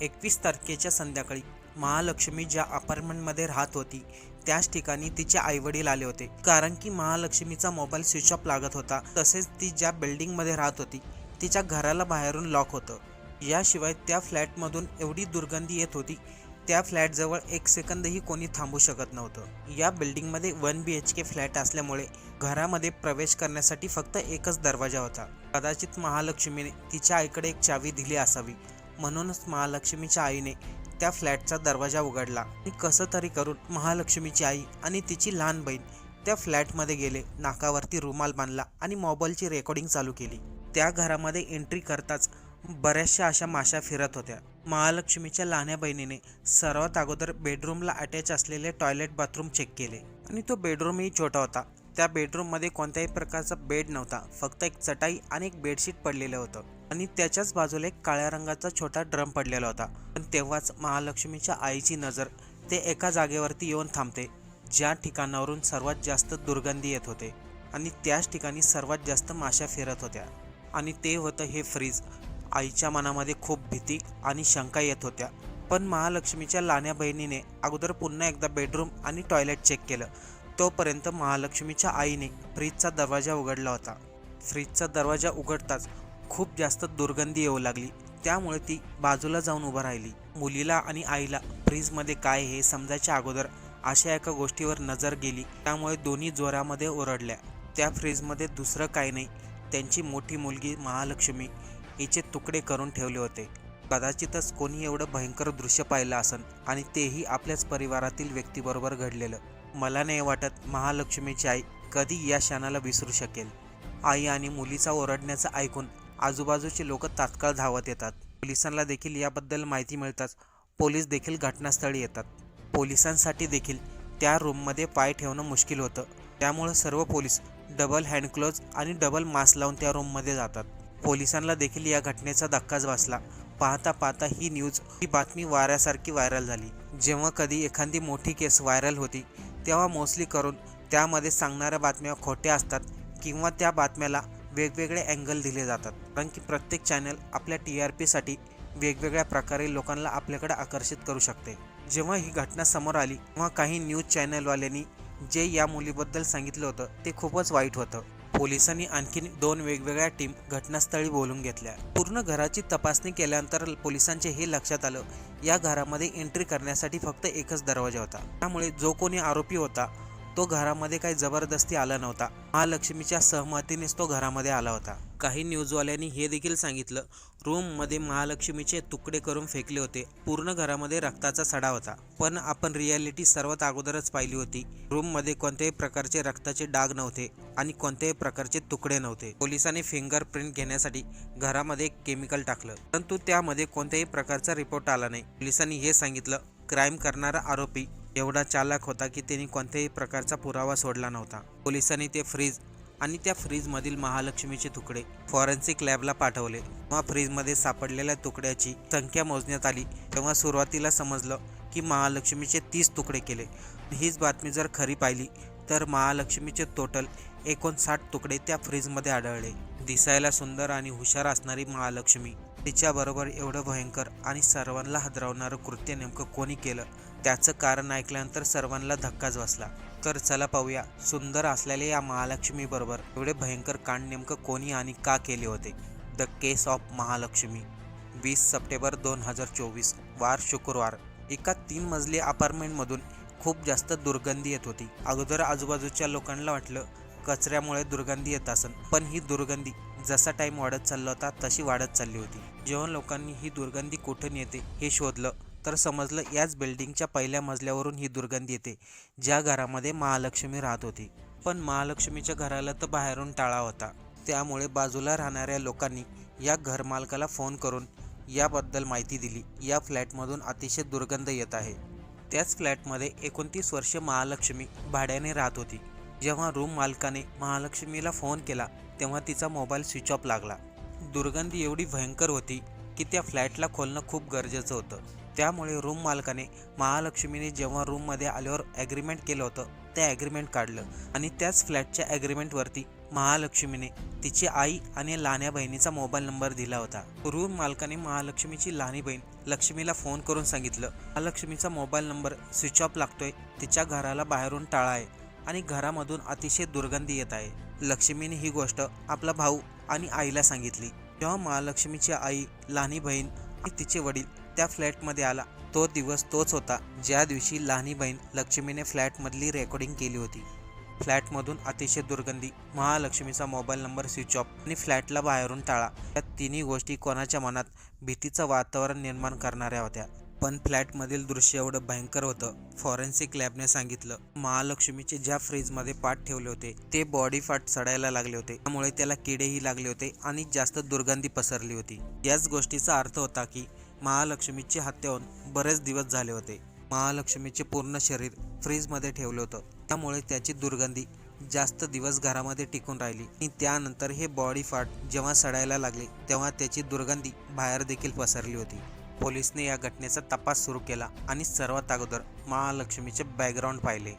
एकवीस तारखेच्या संध्याकाळी महालक्ष्मी ज्या अपार्टमेंटमध्ये राहत होती त्याच ठिकाणी तिचे आईवडील आले होते. कारण की महालक्ष्मीचा मोबाईल स्विच ऑफ लागत होता. तसेच ती ज्या बिल्डिंगमध्ये राहत होती तिच्या घराला बाहेरून लॉक होतं. याशिवाय त्या फ्लॅटमधून एवढी दुर्गंधी येत होती त्या फ्लॅटजवळ एक सेकंदही कोणी थांबू शकत नव्हतं. या बिल्डिंगमध्ये one B H K flat असल्यामुळे घरामध्ये प्रवेश करण्यासाठी फक्त एकच दरवाजा होता. कदाचित महालक्ष्मीने तिच्या आईकडे एक चावी दिली असावी. म्हणूनच महालक्ष्मीच्या आईने त्या फ्लॅटचा दरवाजा उघडला. आणि कसं तरी करून महालक्ष्मीची आई आणि तिची लहान बहीण त्या फ्लॅटमध्ये गेले नाकावरती रुमाल बांधला आणि मोबाईलची रेकॉर्डिंग चालू केली. त्या घरामध्ये एंट्री करताच बऱ्याचशा अशा माशा फिरत होत्या. महालक्ष्मीच्या लहान्या बहिणीने सर्वात अगोदर बेडरूमला अटॅच असलेले टॉयलेट बाथरूम चेक केले आणि तो बेडरूमही छोटा होता. त्या बेडरूममध्ये कोणत्याही प्रकारचा बेड नव्हता. फक्त एक चटाई आणि एक बेडशीट पडलेलं होतं. आणि त्याच्याच बाजूला एक काळ्या रंगाचा छोटा ड्रम पडलेला होता. पण तेव्हाच महालक्ष्मीच्या आईची नजर ते एका जागेवरती येऊन थांबते ज्या ठिकाणावरून सर्वात जास्त दुर्गंधी येत होते. आणि त्याच ठिकाणी सर्वात जास्त माशा फिरत होत्या. आणि ते होतं हे फ्रीज आईच्या मनामध्ये खूप भीती आणि शंका येत होत्या. पण महालक्ष्मीच्या लाण्या बहिणीने अगोदर पुन्हा एकदा बेडरूम आणि टॉयलेट चेक केलं. तोपर्यंत महालक्ष्मीच्या आईने फ्रीजचा दरवाजा उघडला होता. फ्रीजचा दरवाजा उघडताच खूप जास्त दुर्गंधी येऊ लागली. त्यामुळे ती बाजूला जाऊन उभं राहिली. मुलीला आणि आईला फ्रीजमध्ये काय हे समजायच्या अगोदर अशा एका गोष्टीवर नजर गेली. त्यामुळे दोन्ही जोरामध्ये ओरडल्या. त्या फ्रीजमध्ये दुसरं काही नाही. त्यांची मोठी मुलगी महालक्ष्मी हिचे तुकडे करून ठेवले होते. कदाचितच कोणी एवढं भयंकर दृश्य पाहिलं असन आणि तेही आपल्याच परिवारातील व्यक्तीबरोबर घडलेलं. मला नाही वाटत महालक्ष्मीची आई कधी या क्षणाला विसरू शकेल. आई आणि मुलीचा ओरडण्याचं ऐकून आजूबाजूचे लोक तात्काळ धावत येतात. पोलिसांना देखील याबद्दल माहिती मिळताच पोलीस देखील घटनास्थळी येतात. पोलिसांसाठी देखील त्या रूममध्ये पाय ठेवणं मुश्किल होतं. त्यामुळे सर्व पोलीस डबल हँडक्लोज आणि डबल मास्क लावून त्या रूममध्ये जातात. पोलिसांना देखील या घटनेचा धक्काच बसला. पाहता पाहता ही न्यूज ही बातमी वाऱ्यासारखी व्हायरल झाली. जेव्हा कधी एखादी मोठी केस व्हायरल होती तेव्हा मोस्टली करून त्यामध्ये सांगणाऱ्या बातम्या खोट्या असतात किंवा त्या बातम्याला वेगवेगळे अँगल दिले जातात. कारण की प्रत्येक चॅनल आपल्या टी आर पीसाठी वेगवेगळ्या प्रकारे लोकांना आपल्याकडे आकर्षित करू शकते. जेव्हा ही घटना समोर आली तेव्हा काही न्यूज चॅनलवाल्यांनी जे या मुलीबद्दल सांगितलं होतं ते खूपच वाईट होतं. पोलिसांनी आणखी दोन वेगवेगळ्या टीम घटनास्थळी बोलून घेतल्या. पूर्ण घराची तपासणी केल्यानंतर पोलिसांचे हे लक्षात आलं या घरामध्ये एंट्री करण्यासाठी फक्त एकच दरवाजा होता. त्यामुळे जो कोणी आरोपी होता तो घरामध्ये काही जबरदस्ती आला नव्हता. महालक्ष्मीच्या सहमतीनेच तो घरामध्ये आला होता. काही न्यूजवाल्यांनी हे देखील सांगितलं. रूममध्ये महालक्ष्मीचे तुकडे करून फेकले होते. पूर्ण घरामध्ये रक्ताचा सडा होता. पण आपण रियालिटी सर्वात अगोदरच पाहिली होती. रूममध्ये कोणत्याही प्रकारचे रक्ताचे डाग नव्हते आणि कोणत्याही प्रकारचे तुकडे नव्हते. पोलिसांनी फिंगरप्रिंट घेण्यासाठी घरामध्ये एक केमिकल टाकलं. परंतु त्यामध्ये कोणत्याही प्रकारचा रिपोर्ट आला नाही. पोलिसांनी हे सांगितलं. क्राईम करणारा आरोपी एवढा चालाक होता की त्यांनी कोणत्याही प्रकारचा पुरावा सोडला नव्हता. पोलिसांनी ते फ्रीज आणि त्या फ्रीजमधील महालक्ष्मीचे तुकडे फॉरेन्सिक लॅबला पाठवले. तेव्हा फ्रीजमध्ये सापडलेल्या तुकड्याची संख्या मोजण्यात आली. तेव्हा सुरुवातीला समजलं की महालक्ष्मीचे तीस तुकडे केले. हीच बातमी जर खरी पाहिली तर महालक्ष्मीचे टोटल एकोणसाठ तुकडे त्या फ्रीजमध्ये आढळले. दिसायला सुंदर आणि हुशार असणारी महालक्ष्मी. तिच्याबरोबर एवढं भयंकर आणि सर्वांना हादरवणारं कृत्य नेमकं कोणी केलं? त्याचं कारण ऐकल्यानंतर सर्वांना धक्काच बसला. तर चला पाहूया. सुंदर असलेल्या या महालक्ष्मी बरोबर एवढे भयंकर कांड नेमकं कोणी आणि का केले होते? द केस ऑफ महालक्ष्मी वीस सप्टेंबर दोन हजार चोवीस वार शुक्रवार. एका तीन मजली अपार्टमेंटमधून खूप जास्त दुर्गंधी येत होती. अगोदर आजूबाजूच्या लोकांना वाटलं कचऱ्यामुळे दुर्गंधी येत असन. पण ही दुर्गंधी जसा टाईम वाढत चालला होता तशी वाढत चालली होती. जेव्हा लोकांनी ही दुर्गंधी कुठून येते हे शोधलं तर समजलं याच बिल्डिंगच्या पहिल्या मजल्यावरून ही दुर्गंधी येते ज्या घरामध्ये महालक्ष्मी राहत होती. पण महालक्ष्मीच्या घराला तर बाहेरून टाळा होता. त्यामुळे बाजूला राहणाऱ्या लोकांनी या घरमालकाला फोन करून याबद्दल माहिती दिली. या फ्लॅटमधून अतिशय दुर्गंध येत आहे. त्याच फ्लॅटमध्ये एकोणतीस वर्ष महालक्ष्मी भाड्याने राहत होती. जेव्हा रूम मालकाने महालक्ष्मीला फोन केला तेव्हा तिचा मोबाईल स्विच ऑफ लागला. दुर्गंधी एवढी भयंकर होती की त्या फ्लॅटला खोलणं खूप गरजेचं होतं. त्यामुळे रूम मालकाने महालक्ष्मीने जेव्हा रूममध्ये आल्यावर ॲग्रीमेंट केलं होतं ते ॲग्रीमेंट काढलं. आणि त्याच फ्लॅटच्या ॲग्रीमेंटवरती महालक्ष्मीने तिची आई आणि लहान्या बहिणीचा मोबाईल नंबर दिला होता. रूम मालकाने महालक्ष्मीची लहानी बहीण लक्ष्मीला फोन करून सांगितलं महालक्ष्मीचा मोबाईल नंबर स्विच ऑफ लागतोय. तिच्या घराला बाहेरून टाळा आहे आणि घरामधून अतिशय दुर्गंधी येत आहे. लक्ष्मीने ही गोष्ट आपला भाऊ आणि आईला सांगितली. तेव्हा महालक्ष्मीची आई लहानी बहीण आणि तिचे वडील त्या फ्लॅटमध्ये आला. तो दिवस तोच होता ज्या दिवशी लहानी बहीण लक्ष्मीने फ्लॅटमधली रेकॉर्डिंग केली होती. फ्लॅटमधून अतिशय दुर्गंधी महालक्ष्मीचा मोबाईल नंबर स्विच ऑफ आणि फ्लॅटला बाहेरून टाळा. या तिन्ही गोष्टी कोणाच्या मनात भीतीचं वातावरण निर्माण करणाऱ्या होत्या. पण फ्लॅटमधील दृश्य एवढं भयंकर होतं फॉरेन्सिक लॅबने सांगितलं. महालक्ष्मीचे ज्या फ्रीजमध्ये पाठ ठेवले होते ते बॉडी पार्ट सडायला लागले होते. त्यामुळे त्याला किडेही लागले होते आणि जास्त दुर्गंधी पसरली होती. याच गोष्टीचा अर्थ होता की महालक्ष्मीची हत्या होऊन बरेच दिवस झाले होते. महालक्ष्मीचे पूर्ण शरीर फ्रीजमध्ये ठेवलं होतं. त्यामुळे त्याची दुर्गंधी जास्त दिवस घरामध्ये टिकून राहिली. आणि त्यानंतर हे बॉडी फाट जेव्हा सडायला लागले तेव्हा त्याची दुर्गंधी बाहेर देखील पसरली होती. पोलिसने या घटनेचा तपास सुरू केला आणि सर्वात अगोदर महालक्ष्मीचे बॅकग्राऊंड पाहिले.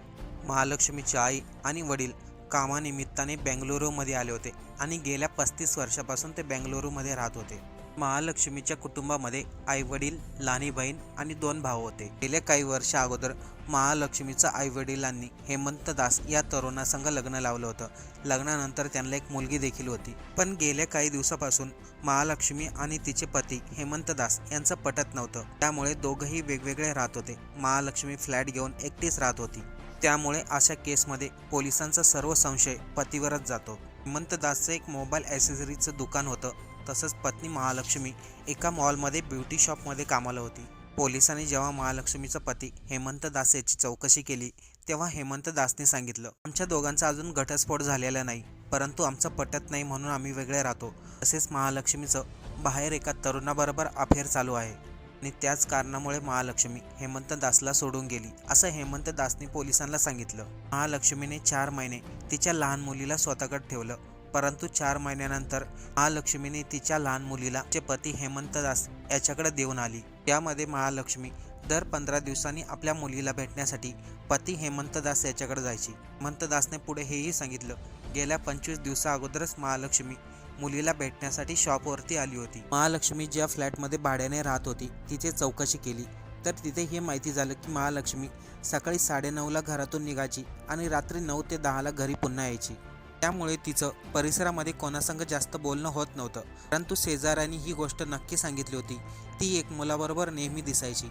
महालक्ष्मीची आई आणि वडील कामानिमित्ताने बेंगलुरूमध्ये आले होते आणि गेल्या पस्तीस वर्षापासून ते बेंगलुरूमध्ये राहत होते. महालक्ष्मीच्या कुटुंबामध्ये आई वडील लहानी बहीण आणि दोन भाऊ होते. गेल्या काही वर्ष अगोदर महालक्ष्मीच्या आई वडिलांनी हेमंत दास या तरुणासंग लग्न लावलं होतं. लग्नानंतर त्यांना एक मुलगी देखील होती. पण गेल्या काही दिवसापासून महालक्ष्मी आणि तिचे पती हेमंत दास यांचं पटत नव्हतं. त्यामुळे दोघंही वेगवेगळे राहत होते. महालक्ष्मी फ्लॅट घेऊन एकटीच राहत होती. त्यामुळे अशा केसमध्ये पोलिसांचा सर्व संशय पतीवरच जातो. हेमंत दासचं एक मोबाईल ॲसेसरीचं दुकान होतं. तसंच पत्नी महालक्ष्मी एका मॉलमध्ये ब्युटी शॉपमध्ये कामाला होती. पोलिसांनी जेव्हा महालक्ष्मीचा पती हेमंत दास याची चौकशी केली तेव्हा हेमंत दासने सांगितलं आमच्या दोघांचा अजून घटस्फोट झालेला नाही परंतु आमचं पटत नाही म्हणून आम्ही वेगळे राहतो. तसेच महालक्ष्मीचं बाहेर एका तरुणाबरोबर अफेअर चालू आहे आणि त्याच कारणामुळे महालक्ष्मी हेमंत दासला सोडून गेली असं हेमंत दासने पोलिसांना सांगितलं. महालक्ष्मीने चार महिने तिच्या लहान मुलीला स्वतःकडे ठेवलं परंतु चार महिन्यानंतर महालक्ष्मीने तिच्या लहान मुलीला तिचे पती हेमंतदास याच्याकडे देऊन आली. त्यामध्ये महालक्ष्मी दर पंधरा दिवसांनी आपल्या मुलीला भेटण्यासाठी पती हेमंतदास याच्याकडे जायची. हेमंतदासने पुढे हेही सांगितलं गेल्या पंचवीस दिवसा अगोदरच महालक्ष्मी मुलीला भेटण्यासाठी शॉपवरती आली होती. महालक्ष्मी ज्या फ्लॅटमध्ये भाड्याने राहत होती तिथे चौकशी केली. तर तिथे हे माहिती झालं की महालक्ष्मी सकाळी साडेनऊला घरातून निघायची आणि रात्री नऊ ते दहाला घरी पुन्हा यायची. त्यामुळे तिचं परिसरामध्ये कोणासंग जास्त बोलणं होत नव्हतं. परंतु शेजाऱ्यांनी ही गोष्ट नक्की सांगितली होती. ती एक मुलाबरोबर नेहमी दिसायची.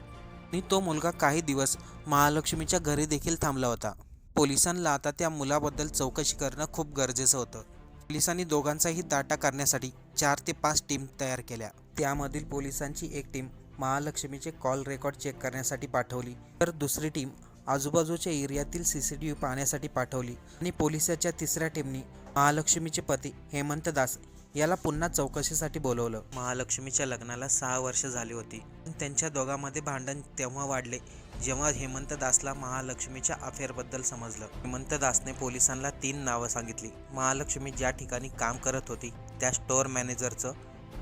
आणि तो मुलगा काही दिवस महालक्ष्मीच्या घरी देखील थांबला होता. पोलिसांना आता त्या मुलाबद्दल चौकशी करणं खूप गरजेचं होतं. पोलिसांनी दोघांचाही दाटा करण्यासाठी चार ते पाच टीम तयार केल्या. त्यामधील पोलिसांची एक टीम महालक्ष्मीचे कॉल रेकॉर्ड चेक करण्यासाठी पाठवली. तर दुसरी टीम आजूबाजूच्या एरियातील सी सी टी व्ही पाहण्यासाठी पाठवली आणि पोलिसाच्या तिसऱ्या टीमनी महालक्ष्मीचे पती हेमंत दास याला पुन्हा चौकशीसाठी बोलवलं. महालक्ष्मीच्या लग्नाला सहा वर्ष झाली होती. त्यांच्या दोघांमध्ये भांडण तेव्हा वाढले जेव्हा हेमंत दासला महालक्ष्मीच्या अफेअरबद्दल समजलं. हेमंत दासने पोलिसांना तीन नावं सांगितली. महालक्ष्मी ज्या ठिकाणी काम करत होती त्या स्टोअर मॅनेजरचं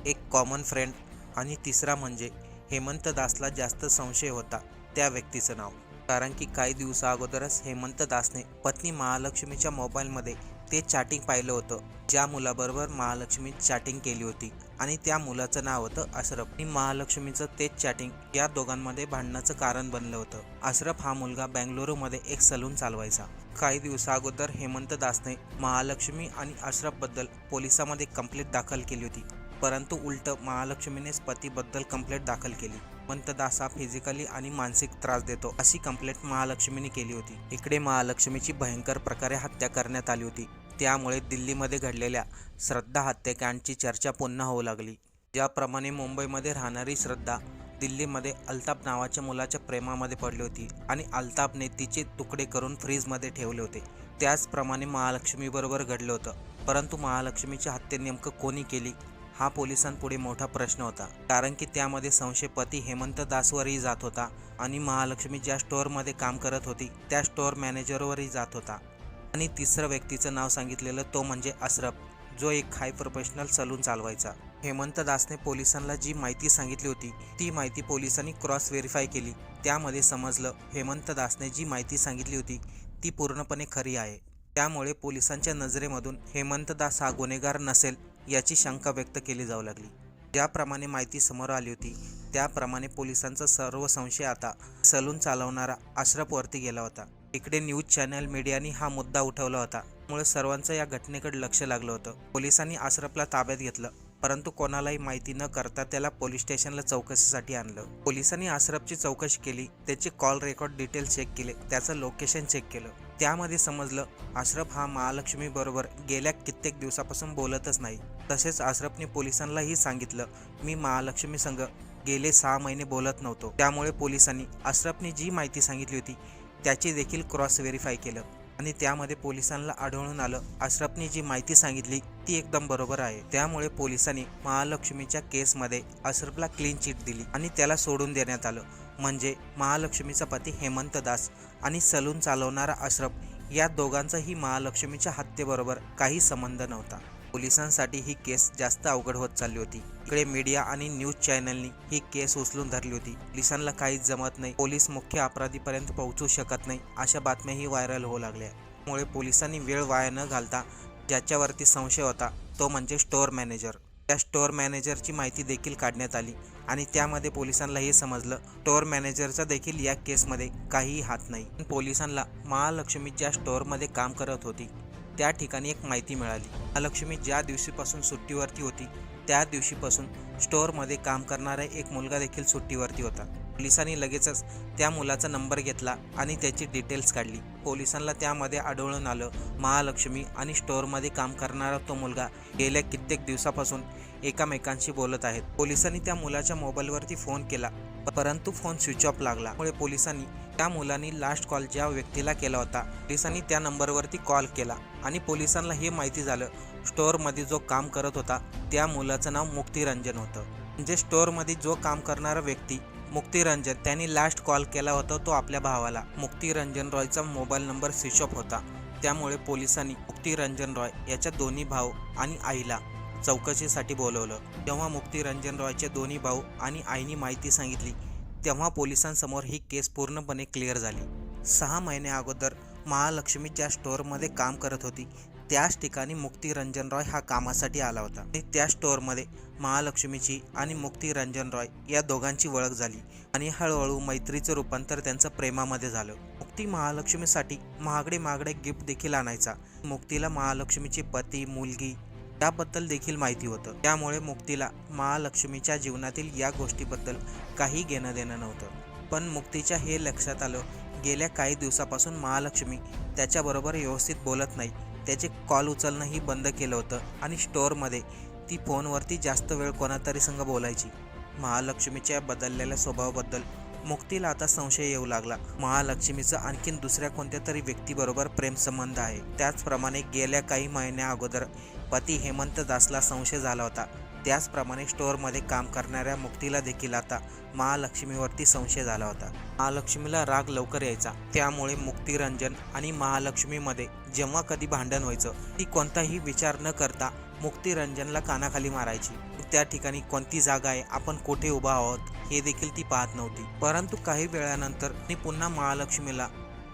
एक कॉमन फ्रेंड आणि तिसरा म्हणजे हेमंत दासला जास्त संशय होता त्या व्यक्तीचं नाव. कारण की काही दिवसा अगोदरच हेमंत दासने पत्नी महालक्ष्मीच्या मोबाईलमध्ये ते चॅटिंग पाहिलं होतं. ज्या मुलाबरोबर महालक्ष्मी चॅटिंग केली होती आणि त्या मुलाचं नाव होतं अशरफ. आणि महालक्ष्मीचं तेच चॅटिंग या दोघांमध्ये भांडणाचं कारण बनलं होतं. अशरफ हा मुलगा बेंगलुरूमध्ये एक सलून चालवायचा. काही दिवसा अगोदर हेमंत दासने महालक्ष्मी आणि अशरफबद्दल पोलिसामध्ये कंप्लेंट दाखल केली होती. परंतु उलट महालक्ष्मीनेच पतीबद्दल कंप्लेंट दाखल केली. पंत दासा फिजिकली आणि मानसिक त्रास देतो अशी कंप्लेंट महालक्ष्मीने केली होती. इकडे महालक्ष्मीची भयंकर प्रकारे हत्या करण्यात आली होती. त्यामुळे दिल्लीमध्ये घडलेल्या श्रद्धा हत्याकांडची चर्चा पुन्हा होऊ लागली. ज्याप्रमाणे मुंबईमध्ये राहणारी श्रद्धा दिल्लीमध्ये अल्ताफ नावाच्या मुलाच्या प्रेमामध्ये पडली होती आणि अल्ताफने तिचे तुकडे करून फ्रीजमध्ये ठेवले होते. त्याचप्रमाणे महालक्ष्मीबरोबर घडलं होतं. परंतु महालक्ष्मीची हत्या नेमकं कोणी केली? हा पोलिसांपुढे मोठा प्रश्न होता कारण की त्यामध्ये संशय पती हेमंत दासवरही जात होता आणि महालक्ष्मी ज्या स्टोअरमध्ये काम करत होती त्या स्टोअर मॅनेजरवरही जात होता. आणि तिसरं व्यक्तीचं नाव सांगितलेलं तो म्हणजे अश्रफ जो एक हाय प्रोफेशनल सलून चालवायचा. हेमंत दासने पोलिसांना जी माहिती सांगितली होती ती माहिती पोलिसांनी क्रॉस व्हेरीफाय केली. त्यामध्ये समजलं हेमंत दासने जी माहिती सांगितली होती ती पूर्णपणे खरी आहे. त्यामुळे पोलिसांच्या नजरेमधून हेमंत दास हा गुन्हेगार नसेल याची शंका व्यक्त केली जाऊ लागली. ज्याप्रमाणे माहिती समोर आली होती त्याप्रमाणे पोलिसांचा सर्व संशय आता सलून चालवणारा अशरफवरती गेला होता. इकडे न्यूज चॅनल मीडियानी हा मुद्दा उठवला होता. त्यामुळे सर्वांचं या घटनेकडे लक्ष लागलं होतं. पोलिसांनी अशरफला ताब्यात घेतलं परंतु कोणालाही माहिती न करता त्याला पोलीस स्टेशनला चौकशीसाठी आणलं. पोलिसांनी अशरफची चौकशी केली त्याचे कॉल रेकॉर्ड डिटेल चेक केले त्याचं लोकेशन चेक केलं. त्यामध्ये समजलं अशरफ हा महालक्ष्मीबरोबर गेल्या कित्येक दिवसापासून बोलतच नाही. तसेच अशरफने पोलिसांनाही सांगितलं मी महालक्ष्मी संघ गेले सहा महिने बोलत नव्हतो. त्यामुळे पोलिसांनी अशरफने जी माहिती सांगितली होती त्याची देखील क्रॉस व्हेरीफाय केलं आणि त्यामध्ये पोलिसांना आढळून आलं अशरफने जी माहिती सांगितली ती एकदम बरोबर आहे. त्यामुळे पोलिसांनी महालक्ष्मीच्या केसमध्ये अशरफला क्लीन चिट दिली आणि त्याला सोडून देण्यात आलं. म्हणजे महालक्ष्मीचा पती हेमंत दास आणि सलून चालवणारा अशरफ या दोघांचाही महालक्ष्मीच्या हत्येबरोबर काही संबंध नव्हता. पोलिसांसाठी ही केस जास्त अवघड होत चालली होती. इकडे मीडिया आणि न्यूज चॅनलनी ही केस उचलून धरली होती. पोलिसांना काहीच जमत नाही. पोलीस मुख्य अपराधीपर्यंत पोहोचू शकत नाही अशा बातम्याही व्हायरल होऊ लागल्या. त्यामुळे पोलिसांनी वेळ वाया न घालता ज्याच्यावरती संशय होता तो म्हणजे स्टोअर मॅनेजर. त्या स्टोअर मॅनेजरची माहिती देखील काढण्यात आली आणि त्यामध्ये पोलिसांना हे समजलं. स्टोअर मॅनेजरचा देखील या केसमध्ये काहीही हात नाही. पण पोलिसांना महालक्ष्मी ज्या स्टोअरमध्ये काम करत होती त्या ठिकाणी एक माहिती मिळाली. महालक्ष्मी ज्या दिवशीपासून सुट्टीवरती होती त्या दिवशीपासून स्टोअरमध्ये काम करणारा एक मुलगा देखील सुट्टीवरती होता. पोलिसांनी लगेचच त्या मुलाचा नंबर घेतला आणि त्याची डिटेल्स काढली. पोलिसांना त्यामध्ये आढळून आलं महालक्ष्मी आणि स्टोअरमध्ये काम करणारा तो मुलगा गेल्या कित्येक दिवसापासून एकामेकांशी बोलत आहेत. पोलिसांनी त्या मुलाच्या मोबाईलवरती फोन केला परंतु फोन स्विच ऑफ लागला. त्यामुळे पोलिसांनी त्या मुलांनी लास्ट कॉल ज्या व्यक्तीला केला होता पोलिसांनी त्या नंबरवरती कॉल केला आणि पोलिसांना हे माहिती झालं स्टोअरमध्ये जो काम करत होता त्या मुलाचं नाव मुक्तिरंजन होतं. म्हणजे स्टोअरमध्ये जो काम करणारा व्यक्ती मुक्तिरंजन. त्यांनी लास्ट कॉल केला होता तो आपल्या भावाला. मुक्तिरंजन रॉयचा मोबाईल नंबर स्विच ऑफ होता. त्यामुळे पोलिसांनी मुक्तिरंजन रॉय याच्या दोन्ही भाऊ आणि आईला चौकशीसाठी बोलवलं. तेव्हा मुक्तिरंजन रॉयचे दोन्ही भाऊ आणि आईनी माहिती सांगितली तेव्हा पोलिसांसमोर ही केस पूर्णपणे क्लिअर झाली. सहा महिन्या अगोदर महालक्ष्मी ज्या स्टोअरमध्ये काम करत होती त्याच ठिकाणी मुक्तिरंजन रॉय हा कामासाठी आला होता. आणि त्या स्टोअरमध्ये महालक्ष्मीची आणि मुक्तिरंजन रॉय या दोघांची ओळख झाली. आणि हळूहळू मैत्रीचं रूपांतर त्यांचं प्रेमामध्ये झालं. मुक्ती महालक्ष्मीसाठी महागडे महागडे गिफ्ट देखील आणायचा. मुक्तीला महालक्ष्मीचे पती मुलगी याबद्दल देखील माहिती होतं. त्यामुळे मुक्तीला महालक्ष्मीच्या जीवनातील या गोष्टीबद्दल काही घेणं देणं नव्हतं. पण मुक्तीच्या हे लक्षात आलं गेल्या काही दिवसापासून महालक्ष्मी त्याच्याबरोबर व्यवस्थित बोलत नाही. त्याचे कॉल उचलणंही बंद केलं होतं आणि स्टोअरमध्ये ती फोनवरती जास्त वेळ कोणातरी संग बोलायची. महालक्ष्मीच्या बदललेल्या स्वभावाबद्दल मुक्तीला आता संशय येऊ लागला. महालक्ष्मीचं आणखीन दुसऱ्या कोणत्या तरी व्यक्तीबरोबर प्रेमसंबंध आहे. त्याचप्रमाणे गेल्या काही महिन्या अगोदर पती हेमंत दासला संशय झाला होता. त्याचप्रमाणे स्टोअरमध्ये काम करणाऱ्या मुक्तीला देखील आता महालक्ष्मीवरती संशय झाला होता. महालक्ष्मीला राग लवकर यायचा. त्यामुळे मुक्तिरंजन आणि महालक्ष्मीमध्ये जेव्हा कधी भांडण व्हायचं ती कोणताही विचार न करता मुक्तिरंजनला कानाखाली मारायची. त्या ठिकाणी कोणती जागा आहे आपण कुठे उभा आहोत हे देखील ती पाहत नव्हती. परंतु काही वेळानंतर ती पुन्हा महालक्ष्मीला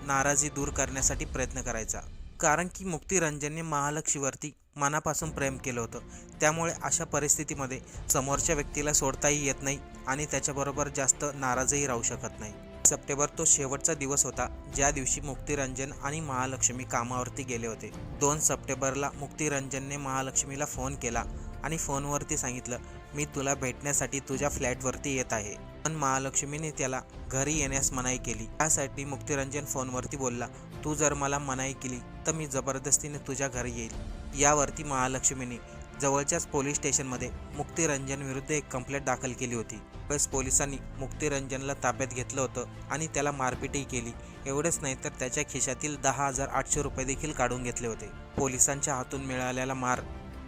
नाराजी दूर करण्यासाठी प्रयत्न करायचा. कारण की मुक्तिरंजनने महालक्ष्मीवरती मनापासून प्रेम केलं होतं. त्यामुळे अशा परिस्थितीमध्ये समोरच्या व्यक्तीला सोडताही येत नाही आणि त्याच्याबरोबर जास्त नाराजही राहू शकत नाही. सप्टेंबर तो शेवटचा दिवस होता. ज्या दिवशी मुक्तिरंजन आणि महालक्ष्मी कामावरती गेले होते. दोन सप्टेंबरला मुक्तिरंजनने महालक्ष्मीला फोन केला आणि फोनवरती सांगितलं मी तुला भेटण्यासाठी तुझ्या फ्लॅटवरती येत आहे. पण महालक्ष्मीने त्याला घरी येण्यास मनाई केली. त्यासाठी मुक्तिरंजन फोनवरती बोलला तू जर मला मनाई केली तर मी जबरदस्तीने तुझ्या घरी येईल. यावरती महालक्ष्मीने जवळच्याच पोलीस स्टेशनमध्ये मुक्तिरंजन विरुद्ध एक कंप्लेंट दाखल केली होती. बस पोलिसांनी मुक्तिरंजनला ताब्यात घेतलं होतं आणि त्याला मारपीटही केली. एवढंच नाही तर त्याच्या खिशातील दहा हजार आठशे रुपये देखील काढून घेतले होते. पोलिसांच्या हातून मिळालेला मार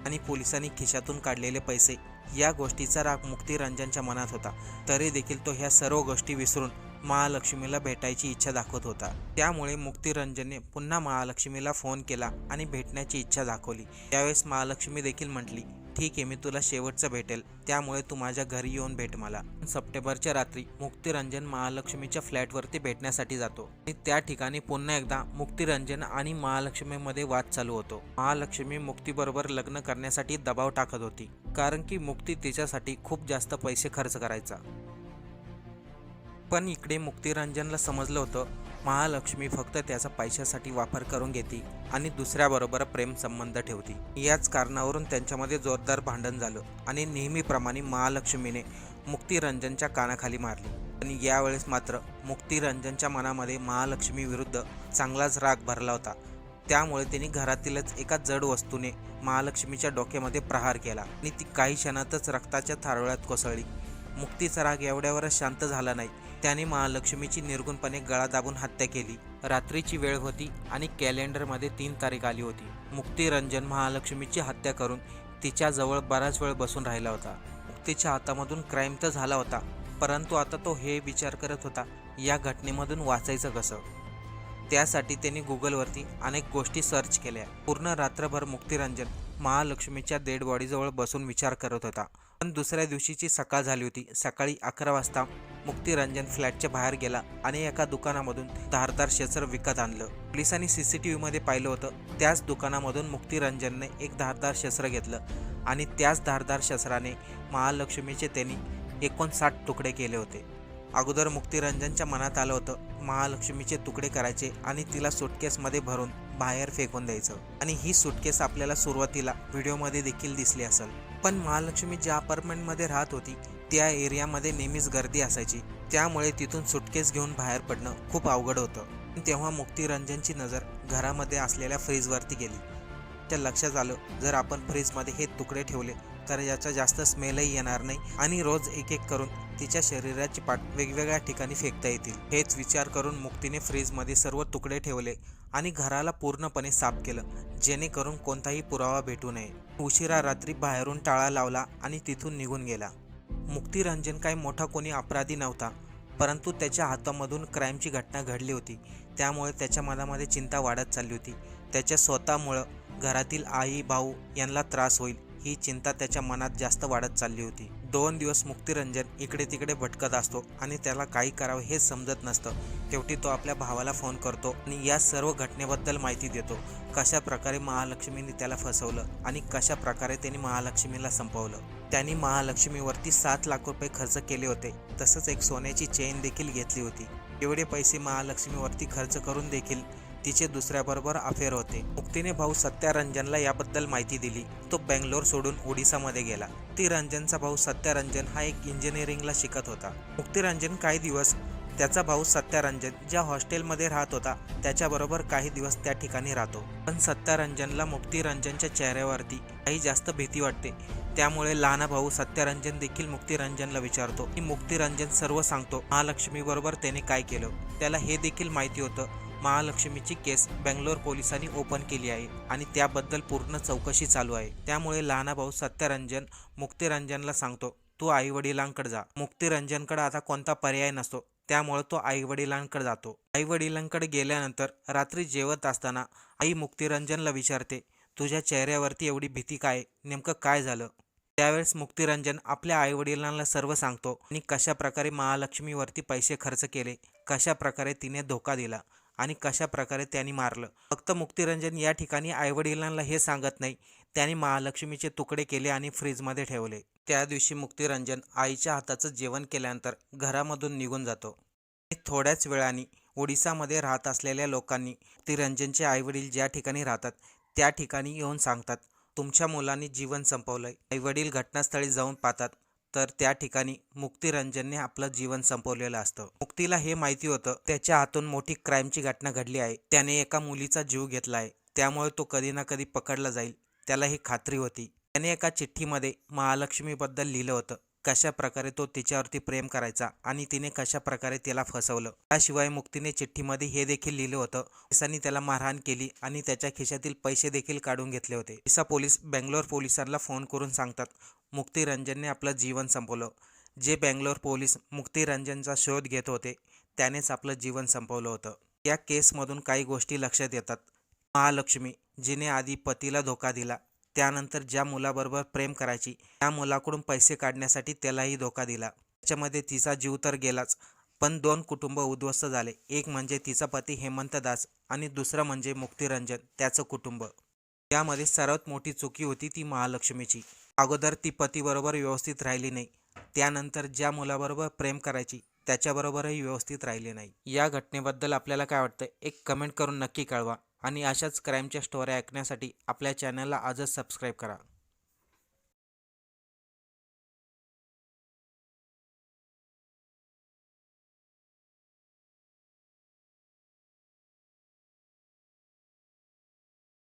आणि पोलिसांनी खिशातून काढलेले पैसे या गोष्टीचा राग मुक्तिरंजनच्या मनात होता. तरी देखील तो ह्या सर्व गोष्टी विसरून महालक्ष्मीला भेटायची इच्छा दाखवत होता. त्यामुळे मुक्तिरंजनने पुन्हा महालक्ष्मीला फोन केला आणि भेटण्याची इच्छा दाखवली. त्यावेळेस महालक्ष्मी देखील म्हटली ठीक आहे मी तुला शेवटचं भेटेल. त्यामुळे तू माझ्या घरी येऊन भेट मला. सप्टेंबरच्या रात्री मुक्तिरंजन महालक्ष्मीच्या फ्लॅटवरती भेटण्यासाठी जातो. आणि त्या ठिकाणी पुन्हा एकदा मुक्तिरंजन आणि महालक्ष्मीमध्ये वाद चालू होतो. महालक्ष्मी मुक्तीबरोबर लग्न करण्यासाठी दबाव टाकत होती कारण की मुक्ती तिच्यासाठी खूप जास्त पैसे खर्च करायचा. पण इकडे मुक्तिरंजनला समजलं होतं महालक्ष्मी फक्त त्याचा पैशासाठी वापर करून घेते आणि दुसऱ्याबरोबर प्रेम संबंध ठेवते. याच कारणावरून त्यांच्यामध्ये जोरदार भांडण झालं आणि नेहमीप्रमाणे महालक्ष्मीने मुक्तिरंजनच्या कानाखाली मारली. आणि यावेळेस मात्र मुक्तिरंजनच्या मनामध्ये महालक्ष्मी विरुद्ध चांगलाच राग भरला होता. त्यामुळे त्यांनी घरातीलच एका जड वस्तूने महालक्ष्मीच्या डोक्यामध्ये प्रहार केला आणि ती काही क्षणातच रक्ताच्या थारोळ्यात कोसळली. मुक्तीचा राग एवढ्यावरच शांत झाला नाही त्याने महालक्ष्मीची निर्गुणपणे गळा दाबून हत्या केली. रात्रीची वेळ होती आणि कॅलेंडरमध्ये तीन तारीख आली होती. मुक्तिरंजन महालक्ष्मीची हत्या करून तिच्याजवळ बराच वेळ बसून राहिला होता. मुक्तीच्या हातामधून क्राईम तर झाला होता परंतु आता तो हे विचार करत होता या घटनेमधून वाचायचं कसं? त्यासाठी त्यांनी गुगलवरती अनेक गोष्टी सर्च केल्या. पूर्ण रात्रभर मुक्तिरंजन महालक्ष्मीच्या डेड बॉडीजवळ बसून विचार करत होता. पण दुसऱ्या दिवशीची सकाळ झाली होती. सकाळी अकरा वाजता मुक्तिरंजन फ्लॅटच्या बाहेर गेला आणि एका दुकानामधून धारदार शस्त्र विकत आणलं. पोलिसांनी टी व्हीमध्ये पाहिलं होतं. त्याच दुकानामधून मुक्तिरंजनने एक धारदार शस्त्र घेतलं आणि त्याच धारदार शस्त्राने महालक्ष्मीचे त्यांनी एकोणसाठ तुकडे केले होते. अगोदर मुक्तिरंजनच्या मनात आलं होतं. महालक्ष्मीचे तुकडे करायचे आणि तिला सुटकेसमध्ये भरून बाहेर फेकून द्यायचं. आणि ही सुटकेस आपल्याला सुरुवातीला व्हिडिओमध्ये देखील दिसली असेल. पण महालक्ष्मी ज्या अपार्टमेंटमध्ये राहत होती त्या एरियामध्ये नेहमीच गर्दी असायची. त्यामुळे तिथून सुटकेस घेऊन बाहेर पडणं खूप अवघड होतं. तेव्हा मुक्तिरंजनची नजर घरामध्ये असलेल्या फ्रीजवरती गेली. त्या लक्षात आलं जर आपण फ्रीजमध्ये हे तुकडे ठेवले तर याचा जास्त स्मेलही येणार नाही. आणि रोज एक एक करून तिच्या शरीराची पाठ वेगवेगळ्या ठिकाणी फेकता येतील. हेच विचार करून मुक्तीने फ्रीजमध्ये सर्व तुकडे ठेवले आणि घराला पूर्णपणे साफ केलं जेणेकरून कोणताही पुरावा भेटू नये. उशिरा रात्री बाहेरून टाळा लावला आणि तिथून निघून गेला. मुक्तिरंजन काही मोठा कोणी अपराधी नव्हता परंतु त्याच्या हातामधून क्राईमची घटना घडली होती. त्यामुळे त्याच्या मनामध्ये चिंता वाढत चालली होती. त्याच्या स्वतःमुळं घरातील आई भाऊ यांना त्रास होईल. ही चिंता त्याच्या मनात जास्त वाढत चालली होती. दोन दिवस मुक्तिरंजन इकडे तिकडे भटकत असतो आणि त्याला काही करावं हे समजत नसतं. शेवटी तो आपल्या भावाला फोन करतो आणि या सर्व घटनेबद्दल माहिती देतो. कशा प्रकारे महालक्ष्मीने त्याला फसवलं आणि कशा प्रकारे त्यांनी महालक्ष्मीला संपवलं. त्यांनी महालक्ष्मीवरती सात लाख रुपये खर्च केले होते. तसंच एक सोन्याची चेन देखील घेतली होती. एवढे पैसे महालक्ष्मीवरती खर्च करून देखील तिचे दुसऱ्याबरोबर अफेअर होते. मुक्तीने भाऊ सत्यारंजनला याबद्दल माहिती दिली. तो बेंगलोर सोडून ओडिसामध्ये गेला. मुक्तिरंजनचा भाऊ सत्यारंजन हा एक इंजिनिअरिंगला शिकत होता. मुक्तिरंजन काही दिवस त्याचा भाऊ सत्यारंजन ज्या हॉस्टेलमध्ये राहत होता त्याच्याबरोबर काही दिवस त्या ठिकाणी राहतो. पण सत्यारंजनला मुक्तिरंजनच्या चेहऱ्यावरती काही जास्त भीती वाटते. त्यामुळे लहाना भाऊ सत्यारंजन देखील मुक्तिरंजनला विचारतो की मुक्तिरंजन सर्व सांगतो. महालक्ष्मी बरोबर त्याने काय केलं? त्याला हे देखील माहिती होतं महालक्ष्मीची केस बेंगलोर पोलिसांनी ओपन केली आहे आणि त्याबद्दल पूर्ण चौकशी चालू आहे. त्यामुळे लहाना भाऊ सत्यरंजन मुक्तिरंजनला सांगतो तू आई वडिलांकडे जा. मुक्तिरंजनकडे आता कोणता पर्याय नसतो. त्यामुळे तो आई वडिलांकडे जातो. आई वडिलांकडे गेल्यानंतर रात्री जेवत असताना आई मुक्तिरंजनला विचारते तुझ्या चेहऱ्यावरती एवढी भीती काय? नेमकं काय झालं? त्यावेळेस मुक्तिरंजन आपल्या आईवडिलांना सर्व सांगतो आणि कशा प्रकारे महालक्ष्मीवरती पैसे खर्च केले? कशा प्रकारे तिने धोका दिला? आणि कशा प्रकारे त्यांनी मारलं. फक्त मुक्तिरंजन या ठिकाणी आईवडिलांना हे सांगत नाही. त्यांनी महालक्ष्मीचे तुकडे केले आणि फ्रीजमध्ये ठेवले. त्या दिवशी मुक्तिरंजन आईच्या हाताचं जेवण केल्यानंतर घरामधून निघून जातो. थोड्याच वेळाने ओडिसामध्ये राहत असलेल्या लोकांनी मुक्तिरंजनचे आईवडील ज्या ठिकाणी राहतात त्या ठिकाणी येऊन सांगतात तुमच्या मुलांनी जीवन संपवलंय. आईवडील घटनास्थळी जाऊन पाहतात. तर त्या ठिकाणी मुक्तिरंजनने आपलं जीवन संपवलेलं असतं. मुक्तीला हे माहिती होतं त्याच्या हातून मोठी क्राईमची घटना घडली आहे. त्याने एका मुलीचा जीव घेतला आहे. त्यामुळे तो कधी ना कधी पकडला जाईल त्याला ही खात्री होती. त्याने एका चिठ्ठीमध्ये महालक्ष्मीबद्दल लिहिलं होतं. कशा प्रकारे तो तिच्यावरती प्रेम करायचा आणि तिने कशा प्रकारे त्याला फसवलं? त्याशिवाय मुक्तीने चिठ्ठीमध्ये हे देखील लिहिलं होतं. पोलिसांनी त्याला मारहाण केली आणि त्याच्या खिशातील पैसे देखील काढून घेतले होते. इसा पोलीस बेंगलोर पोलिसांना फोन करून सांगतात मुक्तिरंजनने आपलं जीवन संपवलं. जे बेंगलोर पोलीस मुक्तिरंजनचा शोध घेत होते त्यानेच आपलं जीवन संपवलं होतं. या केसमधून काही गोष्टी लक्षात येतात. महालक्ष्मी जिने आधी पतीला धोका दिला त्यानंतर ज्या मुलाबरोबर प्रेम करायची त्या मुलाकडून पैसे काढण्यासाठी त्यालाही धोका दिला. त्याच्यामध्ये तिचा जीव तर गेलाच पण दोन कुटुंब उद्ध्वस्त झाले. एक म्हणजे तिचा पती हेमंत दास आणि दुसरं म्हणजे मुक्तिरंजन त्याचं कुटुंब. यामध्ये सर्वात मोठी चुकी होती ती महालक्ष्मीची. अगोदर ती पतीबरोबर व्यवस्थित राहिली नाही. त्यानंतर ज्या मुलाबरोबर प्रेम करायची त्याच्याबरोबरही व्यवस्थित राहिले नाही. या घटनेबद्दल आपल्याला काय वाटतं एक कमेंट करून नक्की कळवा. आणि अशाच क्राईमच्या स्टोऱ्या ऐकण्यासाठी आपल्या चॅनलला आजच सबस्क्राईब करा.